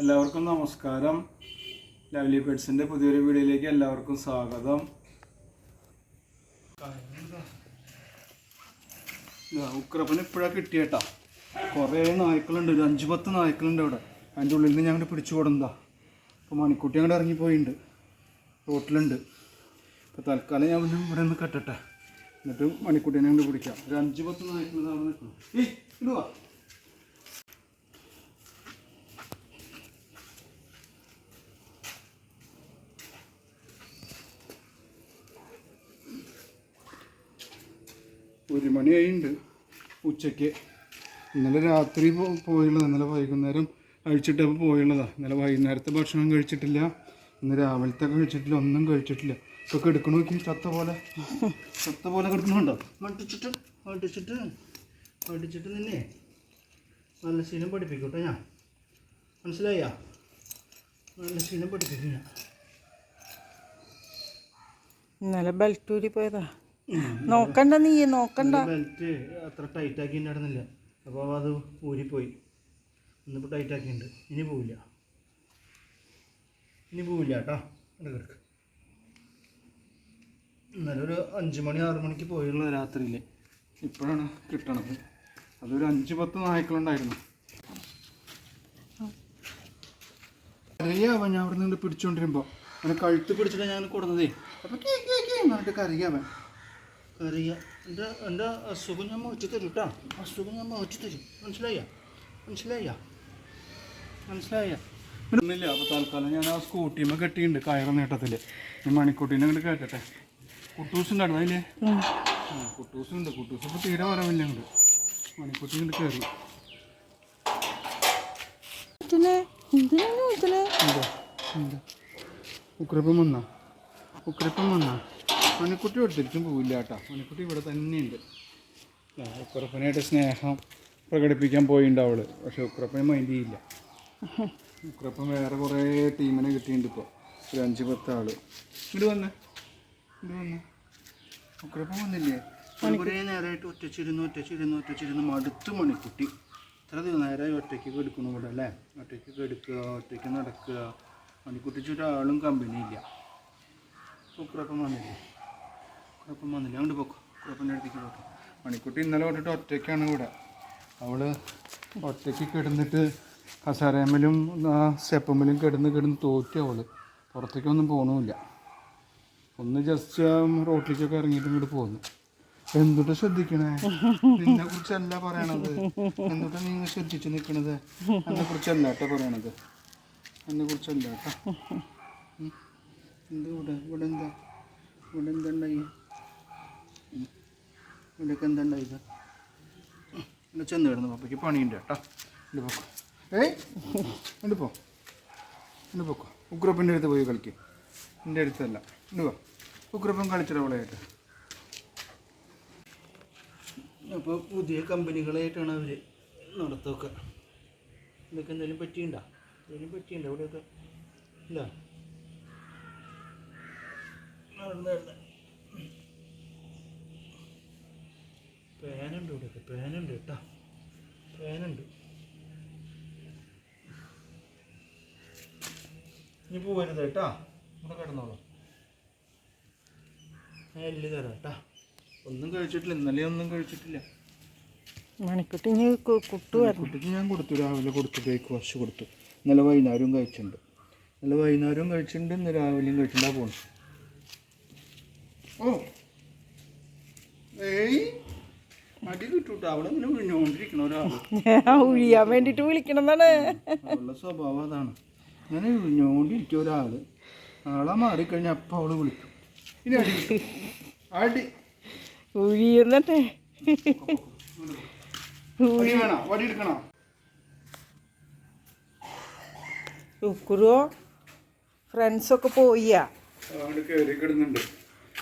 എല്ലാവർക്കും നമസ്കാരം. ലവ്ലി പെഡ്സിന്റെ പുതിയൊരു വീഡിയോയിലേക്ക് എല്ലാവർക്കും സ്വാഗതം. ഉക്രപ്പന് ഇപ്പോഴാണ് കിട്ടിയേട്ടാ കുറേ നായ്ക്കളുണ്ട് ഒരു അഞ്ച് പത്ത് നായ്ക്കളുണ്ട് ഇവിടെ അതിന്റെ ഉള്ളിൽ നിന്ന് ഞങ്ങൾ പിടിച്ചു കൊടുന്നതാ അപ്പോൾ മണിക്കുട്ടി അങ്ങോട്ട് ഇറങ്ങിപ്പോയിട്ടുണ്ട് റോട്ടിലുണ്ട്. അപ്പോൾ തൽക്കാലം ഞാൻ ഇവിടെ നിന്ന് കെട്ടട്ടെ. എന്നിട്ട് മണിക്കുട്ടീനെ അങ്ങോട്ട് പിടിക്കാം. ഒരു അഞ്ച് പത്ത് നായ്ക്കൾ അവിടെ നിൽക്കണം ഏയ് ഇടുവാ ഒരു മണിയായിട്ടുണ്ട് ഉച്ചയ്ക്ക്. ഇന്നലെ രാത്രി പോയുള്ളത് ഇന്നലെ വൈകുന്നേരം കഴിച്ചിട്ടപ്പോൾ പോയുള്ളതാണ് ഇന്നലെ വൈകുന്നേരത്തെ ഭക്ഷണം കഴിച്ചിട്ടില്ല. ഇന്ന് രാവിലത്തെ കഴിച്ചിട്ടില്ല. ഒന്നും കഴിച്ചിട്ടില്ല. ഇപ്പോൾ കിടക്കണ നോക്കി. ചത്ത പോലെ. ചത്ത പോലെ കിടക്കണുണ്ടോ മടിച്ചിട്ട് മടിച്ചിട്ട് മടിച്ചിട്ട് നിന്നെ. നല്ല ശീലം പഠിപ്പിക്കട്ടെ ഞാൻ. മനസ്സിലായ? നല്ല ശീലം പഠിപ്പിക്കും ഞാൻ. ഇന്നലെ ബൽറ്റൂരി പോയതാ. നോക്കണ്ട നീ നോക്കണ്ട. ബെൽറ്റ് അത്ര ടൈറ്റ് ആക്കി ഉണ്ടായിരുന്നില്ല അപ്പോൾ അത് ഊരിപ്പോയി. ഇന്നിപ്പോൾ ടൈറ്റ് ആക്കിയിട്ടുണ്ട്. ഇനി പോവില്ല. ഇനി പോവില്ല കേട്ടോ. ഇടക്കിടക്ക് കിടക്ക്. ഇന്നലെ ഒരു അഞ്ച് മണി ആറ് മണിക്ക് പോയുള്ള രാത്രിയിൽ ഇപ്പോഴാണ് കിട്ടണത്. അതൊരു അഞ്ച് പത്ത് നായ്ക്കളുണ്ടായിരുന്നു. കറിയാവാൻ ഞാൻ അവിടെ നിന്ന് പിടിച്ചോണ്ടിരുമ്പോ. അവനെ കഴുത്ത് പിടിച്ചിട്ട് ഞാൻ കൊടുത്തതേ. എന്നിട്ട് കറിയാവൻ. കറിയ എന്റെ എന്റെ അസുഖം ഞാൻ മാറ്റി തരും കേട്ടോ. അസുഖം ഞാൻ മാറ്റി തരും മനസ്സിലായ? മനസ്സിലായ? മനസ്സിലായ? ഒന്നുമില്ല അപ്പോൾ തൽക്കാലം ഞാൻ ആ സ്കൂട്ടിമ്മ കെട്ടിയിട്ടുണ്ട് കയറ നേട്ടത്തിൽ ഈ മണിക്കൂട്ടീനെ അങ്ങോട്ട് കേട്ടട്ടെ കുട്ടൂസ് ഉണ്ടായിരുന്നു അതില്ലേ കുട്ടൂസ് ഉണ്ട് കുട്ടൂസ് ഇപ്പോൾ തീരെ വരവില്ല അങ്ങോട്ട് മണിക്കൂട്ടി ഇങ്ങോട്ട് കയറി. ഉക്രപ്പം വന്നാ? ഉക്രപ്പം വന്നാ? മണിക്കുട്ടി ഒട്ടിരിച്ചും പോവില്ല കേട്ടോ. മണിക്കുട്ടി ഇവിടെ തന്നെയുണ്ട്. ഉക്രപ്പനായിട്ട് സ്നേഹം പ്രകടിപ്പിക്കാൻ പോയിട്ടുണ്ട് അവൾ. പക്ഷെ ഉക്രപ്പനെ മൈൻഡ് ചെയ്യില്ല. ഉക്രപ്പൻ വേറെ കുറേ ടീമിനെ കിട്ടിയിട്ടുണ്ട് ഇപ്പോൾ ഒരു അഞ്ച് പത്ത് ആൾ. ഇങ്ങോട്ട് വന്നേ. ഇങ്ങോട്ട് വന്നേ. ഉക്രപ്പൻ വന്നില്ലേ? കുറേ നേരമായിട്ട് ഒറ്റച്ചിരുന്നു ഒറ്റച്ചിരുന്നു ഒറ്റച്ചിരുന്നു. മടുത്ത് മണിക്കുട്ടി. ഇത്ര നേരമായി ഒറ്റയ്ക്ക് കെടുക്കണം ഇവിടെ അല്ലേ? ഒറ്റയ്ക്ക് കെടുക്കുക ഒറ്റയ്ക്ക് നടക്കുക മണിക്കുട്ടിച്ചൊരാളും കമ്പനിയില്ല ഉക്രപ്പൻ വന്നില്ലേ? ഉക്രപ്പൻ വന്നില്ല. അങ്ങോട്ട് പോക്കോ. കുഴപ്പം അടുത്തേക്ക് പോക്കോ മണിക്കുട്ടി ഇന്നലെ തൊട്ടിട്ട് ഒറ്റയ്ക്കാണ് ഇവിടെ. അവൾ ഒറ്റയ്ക്ക് കിടന്നിട്ട് കസാരമ്മലും സെപ്പമ്മലും കിടന്ന് കിടന്ന് തോറ്റി അവൾ പുറത്തേക്കൊന്നും പോകണമില്ല ഒന്ന് ജസ്റ്റ് റോട്ടിലേക്കൊക്കെ ഇറങ്ങിയിട്ട് ഇങ്ങോട്ട് പോകുന്നു എന്തുട്ടാ ശ്രദ്ധിക്കണേ? നിന്നെ കുറിച്ചല്ല പറയണത്. എന്തുട്ടാ നീ ശ്രദ്ധിച്ച് നിൽക്കണത് എന്നെ കുറിച്ചല്ല കേട്ടോ പറയണത്. എന്നെ കുറിച്ചല്ല കേട്ടോ എന്ത് ഇവിടെ? ഇവിടെ എന്താ? ഇവിടെ എന്താ ഉണ്ടായി. ഇവിടെയൊക്കെ ഇത്. ഇവിടെ ചെന്ന് കിടന്നു പപ്പയ്ക്ക് പണിയുണ്ട് കേട്ടോ. ഇവിടെ പൊക്കോ. ഏയ് ഇവിടെ പോ ഇവിടെ പൊക്കോ. ഉഗ്രപ്പന്റെ അടുത്ത് പോയി കളിക്കും. എന്റെ അടുത്തല്ല. ഇവിടെ പോ ഉഗ്രപ്പൻ കളിച്ചിട അവളായിട്ട് അപ്പോൾ പുതിയ കമ്പനികളായിട്ടാണ് അവർ നടത്തുക ഇതൊക്കെ എന്തെങ്കിലും പറ്റിയുണ്ടോ? എന്തെങ്കിലും പറ്റിയുണ്ടോ ഇവിടെയൊക്കെ? ഇല്ല? നടന്ന്. പേനുണ്ട് ഇവിടെ. പേനുണ്ട് കേട്ടോ. പേനുണ്ട് ഇനി പോവരുത് കേട്ടോ. ഇവിടെ കിടന്നോളൂ. ഞാൻ എല്ല് തരാം കേട്ടോ. ഒന്നും കഴിച്ചിട്ടില്ല. ഇന്നലെ ഒന്നും കഴിച്ചിട്ടില്ല. മണിക്കുട്ടി ഇനി കുട്ടിക്ക് ഞാൻ കൊടുത്തു. രാവിലെ കൊടുത്തു. ബ്രേക്ക്ഫാസ്റ്റ് കൊടുത്തു. ഇന്നലെ വൈകുന്നേരവും കഴിച്ചിട്ടുണ്ട്. ഇന്നലെ വൈകുന്നേരവും കഴിച്ചിട്ടുണ്ട്. ഇന്ന് രാവിലെയും കഴിച്ചിട്ടുണ്ടാ. പോണു. ഓ. ഏയ്. ഒഴിയാൻ വേണ്ടിട്ട് വിളിക്കണമെന്നാണ് സ്വഭാവം അതാണ്. ഇങ്ങനെ വിഴിഞ്ഞോണ്ടിരിക്കും ഒരാൾ. ആളെ മാറിക്കഴിഞ്ഞാൽ അപ്പം അവൾ വിളിക്കും. അടി. കിട്ടും. അടി ഒഴിയുന്നെ അടി വടി എടുക്കണോ? ഉക്കുറോ? ഫ്രണ്ട്സൊക്കെ പോയിയാ?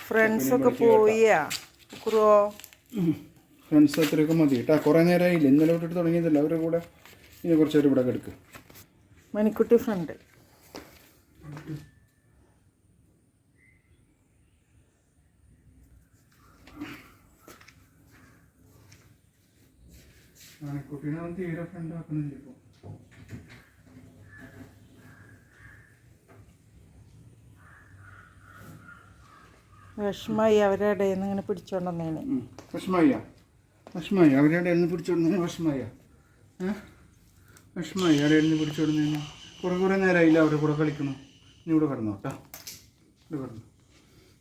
ഫ്രണ്ട്സൊക്കെ പോയിയാ? ഉക്കുറോ? ഫ്രണ്ട്സ് അത്രയൊക്കെ മതി. കേട്ടോ കുറേ നേരമായില്ല ഇന്നലെ തൊട്ടിട്ട് തുടങ്ങിയതല്ല? അവരുടെ കൂടെ ഇനി കുറച്ച് നേരം ഇവിടെ കിടക്കുക മണിക്കുട്ടി ഫ്രണ്ട് മണിക്കുട്ടീനെ വിഷമായി അവരുടെ ഇടയിൽ നിന്ന് ഇങ്ങനെ പിടിച്ചോണ്ടെന്നേനെ വിഷമയ്യ വിഷമായ. അവരവിടെ നിന്ന് പിടിച്ചോടുന്നതിന് വിഷമായ. വിഷമായി. അവിടെ നിന്ന് പിടിച്ചോടുന്നതിന് കുറേ കുറേ നേരമായില്ല അവരുടെ കൂടെ കളിക്കണം. നീ ഇവിടെ കിടന്നു കേട്ടോ ഇവിടെ കിടന്നു.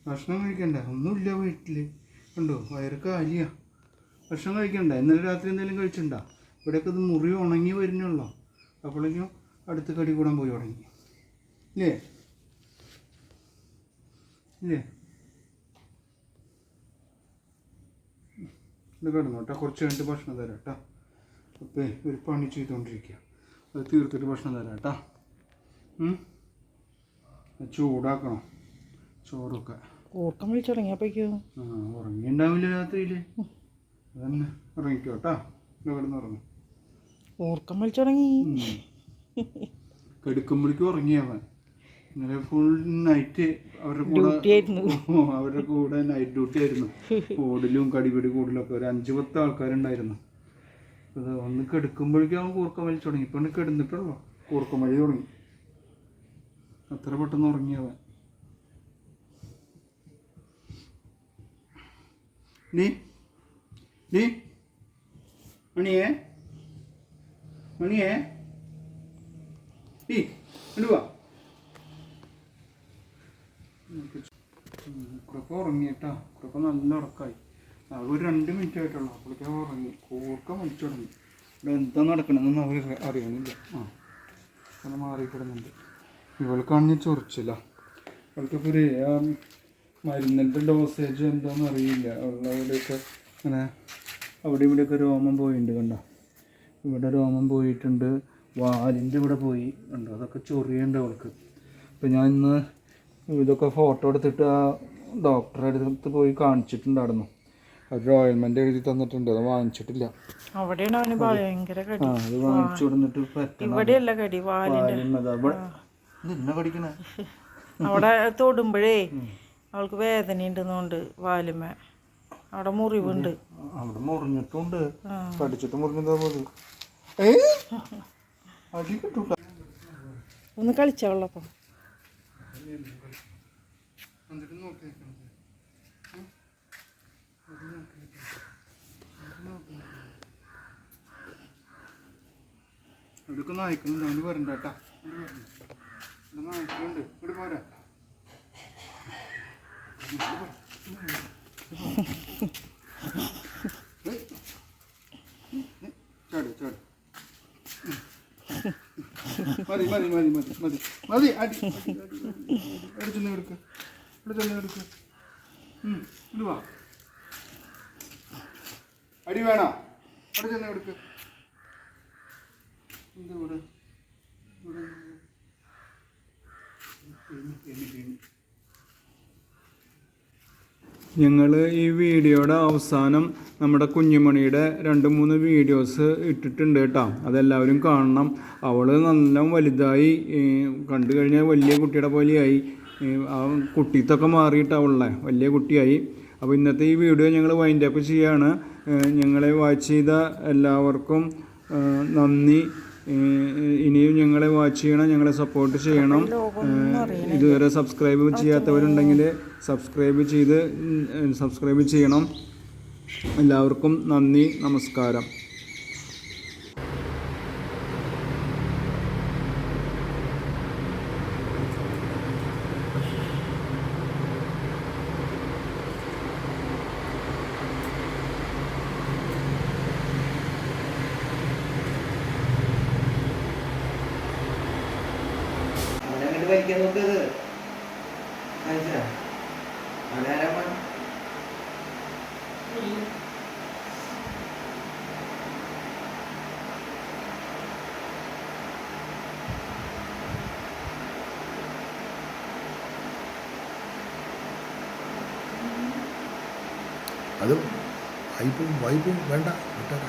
ഭക്ഷണം കഴിക്കണ്ട. ഒന്നുമില്ല വീട്ടിൽ കണ്ടോ? വയറ് കാലിയാ. ഭക്ഷണം കഴിക്കണ്ട. ഇന്നലെ രാത്രി എന്തെങ്കിലും കഴിച്ചിട്ടുണ്ടോ? ഇവിടെയൊക്കെ ഇത് മുറി ഉണങ്ങി വരുന്നുള്ളൂ. അപ്പോഴേക്കും അടുത്ത് കടി കൂടാൻ പോയി തുടങ്ങി ഇല്ലേ? ഇല്ലേ? ഇത് കിടന്നു കേട്ടോ. കുറച്ച് കഴിഞ്ഞിട്ട് ഭക്ഷണം തരാം കേട്ടോ. അപ്പോൾ ഒരു പണി ചെയ്തുകൊണ്ടിരിക്കുക അത് തീർത്തിട്ട് ഭക്ഷണം തരാം കേട്ടോ. ചൂടാക്കണം. ചോറൊക്കെ. ഓട്ടം വിളിച്ചു തുടങ്ങിയപ്പോഴേക്കും ആ ഉറങ്ങിയുണ്ടാവില്ല രാത്രിയിൽ അതന്നെ. ഉറങ്ങിക്കോ കേട്ടോ. ഇവിടെ കിടന്ന് ഉറങ്ങും. ഓർക്കം വിളിച്ചു കെടുക്കുമ്പോഴേക്കും ഉറങ്ങിയവൻ. ഇന്നലെ ഫുൾ നൈറ്റ് അവരുടെ കൂടെ അവരുടെ കൂടെ നൈറ്റ് ഡ്യൂട്ടി ആയിരുന്നു. ഓടലും കടിപിടി ഒക്കെ ഒരു അഞ്ച് പത്ത് ആൾക്കാരുണ്ടായിരുന്നു. അത് ഒന്ന് കെടുക്കുമ്പോഴേക്കും അവൻ കൂർക്കം വലിച്ചു തുടങ്ങി. ഇപ്പൊ കിടന്നിട്ടുള്ളൂ കൂർക്കം വഴി തുടങ്ങി. അത്ര പെട്ടെന്ന് ഉറങ്ങിയവൻ നീ? നീ? മണിയേ? മണിയേ? നീ എന്തുവാ കുറുക്ക ഉറങ്ങിട്ടാ കുറുക്ക നല്ല ഉറക്കായി. ഒരു രണ്ട് മിനിറ്റ് ആയിട്ടുള്ളൂ. അപ്പോഴേക്കും ഉറങ്ങി. കൂർക്ക മരിച്ചു തുടങ്ങി. ഇവിടെ എന്താ നടക്കണമെന്നൊന്നും അവർ അറിയണില്ല. ആ അങ്ങനെ മാറിക്കിടുന്നുണ്ട്. ഇവൾക്കാണെങ്കിൽ ചൊറിച്ചില്ല. അവൾക്കിപ്പോൾ ഒരു മരുന്നിന്റെ ഡോസേജ് എന്താണെന്ന് അറിയില്ല. ഉള്ളവിടെയൊക്കെ അങ്ങനെ അവിടെ ഇവിടെയൊക്കെ രോമം പോയിട്ടുണ്ട് കണ്ടോ. ഇവിടെ രോമം പോയിട്ടുണ്ട്. വാലിന്റെ ഇവിടെ പോയി കണ്ടോ. അതൊക്കെ ചൊറിയുണ്ട് അവൾക്ക്. അപ്പോൾ ഞാൻ ഇന്ന് ഇതൊക്കെ ഫോട്ടോ എടുത്തിട്ട് ആ ഡോക്ടറെ അടുത്ത് പോയി കാണിച്ചിട്ടുണ്ടായിരുന്നു. ഒരു ഓയിൽമെന്റ് എഴുതി തന്നിട്ടുണ്ട്. അത് വാങ്ങിച്ചിട്ടില്ല. അവിടെയാണ് അവന് ഭയങ്കര കടി. ആ അത് വാങ്ങിച്ചു കൊടുത്തിട്ട് പറ്റണം കടി ഇതെന്നാ കടിക്കണേ അവിടെ തൊടുമ്പോഴേ അവൾക്ക് വേദന ഉണ്ടെന്നുണ്ട് വാലുമ അവിടെ മുറിവുണ്ട്. അവിടെ മുറിഞ്ഞിട്ടുണ്ട്. കടിച്ചിട്ട് മുറിഞ്ഞതാ പോലെ ഒന്ന് കളിച്ചവളപ്പം എന്നിട്ട് നോക്കി ഇവിടേക്ക് നായ്ക്കുന്നുണ്ട് അവന് വരണ്ട കേട്ടാ ഇവിടെ നായ്ക്കുന്നുണ്ട് ഇവിടെ പോരാ ചാട് ചാട് മതി മതി മതി മതി മതി മതി അടി. അവിടെ ചെന്ന് എടുക്ക്. ഇവിടെ ചെന്ന് എടുക്ക് ഇത് വാ. അടി വേണോ? അവിടെ ചെന്ന് എടുക്ക്. എന്താ ഇവിടെ? ഇവിടെ ഞങ്ങൾ ഈ വീഡിയോയുടെ അവസാനം നമ്മുടെ കുഞ്ഞുമണിയുടെ രണ്ട് മൂന്ന് വീഡിയോസ് ഇട്ടിട്ടുണ്ട് കേട്ടോ. അതെല്ലാവരും കാണണം. അവൾ നല്ല വലുതായി കണ്ടു കഴിഞ്ഞാൽ വലിയ കുട്ടിയുടെ പോലെയായി. ആ കുട്ടിത്തൊക്കെ മാറിയിട്ട് വലിയ കുട്ടിയായി. അപ്പോൾ ഇന്നത്തെ ഈ വീഡിയോ ഞങ്ങൾ വൈൻഡപ്പ് ചെയ്യാണ്. ഞങ്ങളെ വാച്ച് ചെയ്ത എല്ലാവർക്കും നന്ദി. ഇനിയും ഞങ്ങളെ വാച്ച് ചെയ്യണം ഞങ്ങളെ സപ്പോർട്ട് ചെയ്യണം. ഇതുവരെ സബ്സ്ക്രൈബ് ചെയ്യാത്തവരുണ്ടെങ്കിൽ സബ്സ്ക്രൈബ് ചെയ്ത് സബ്സ്ക്രൈബ് ചെയ്യണം. എല്ലാവർക്കും നന്ദി നമസ്കാരം. മനസ്സിലാ അതാരാ അതും വൈപ്പും വൈപ്പും വേണ്ട വിട്ടേരാ